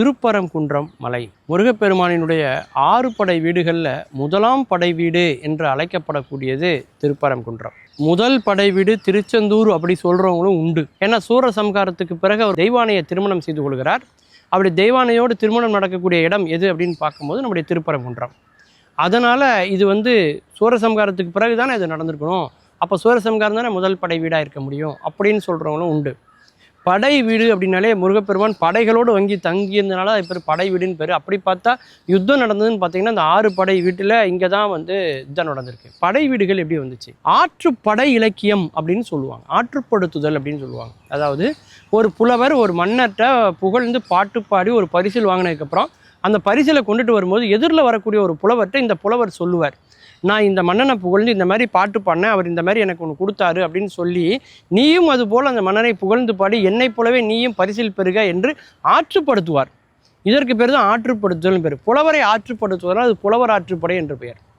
திருப்பரங்குன்றம் மலை. முருகப்பெருமானினுடைய ஆறு படை வீடுகளில் முதலாம் படை வீடு என்று அழைக்கப்படக்கூடியது திருப்பரங்குன்றம். முதல் படை வீடு திருச்செந்தூர் அப்படி சொல்கிறவங்களும் உண்டு. ஏன்னா சூரசம்காரத்துக்கு பிறகு அவர் தெய்வானையை திருமணம் செய்து கொள்கிறார். அப்படி தெய்வானையோடு திருமணம் நடக்கக்கூடிய இடம் எது அப்படின்னு பார்க்கும்போது நம்முடைய திருப்பரங்குன்றம். அதனால் இது வந்து சூரசம்காரத்துக்கு பிறகு தானே இது நடந்திருக்கணும். அப்போ சூரசம்காரம் தானே முதல் படை வீடாக இருக்க முடியும் அப்படின்னு சொல்கிறவங்களும் உண்டு. படை வீடு அப்படின்னாலே முருகப்பெருமான் படைகளோடு வங்கி தங்கியிருந்தனால அது பேர் படை வீடுன்னு பேர். அப்படி பார்த்தா யுத்தம் நடந்ததுன்னு பார்த்தீங்கன்னா அந்த ஆறு படை வீட்டில் இங்கே தான் வந்து யுத்தம் நடந்திருக்கு. படை வீடுகள் எப்படி வந்துச்சு? ஆற்றுப்படை இலக்கியம் அப்படின்னு சொல்லுவாங்க. ஆற்றுப்படுத்துதல் அப்படின்னு சொல்லுவாங்க. அதாவது ஒரு புலவர் ஒரு மன்னர்கிட்ட புகழ்ந்து பாட்டு பாடி ஒரு பரிசில் வாங்கினதுக்கப்புறம் அந்த பரிசில் கொண்டுட்டு வரும்போது எதிரில் வரக்கூடிய ஒரு புலவர்கிட்ட இந்த புலவர் சொல்லுவார். நான் இந்த மன்னனை புகழ்ந்து இந்த மாதிரி பாட்டு பாடினேன். அவர் இந்த மாதிரி எனக்கு ஒன்று கொடுத்தாரு அப்படின்னு சொல்லி நீயும் அதுபோல் அந்த மன்னனை புகழ்ந்து பாடி என்னைப் போலவே நீயும் பரிசில் பெறுக என்று ஆற்றுப்படுத்துவார். இதற்கு பேர் தான் ஆற்றுப்படுத்துதல் பேர். புலவரை ஆற்றுப்படுத்துவதால் அது புலவர் ஆற்றுப்படை என்று பெயர்.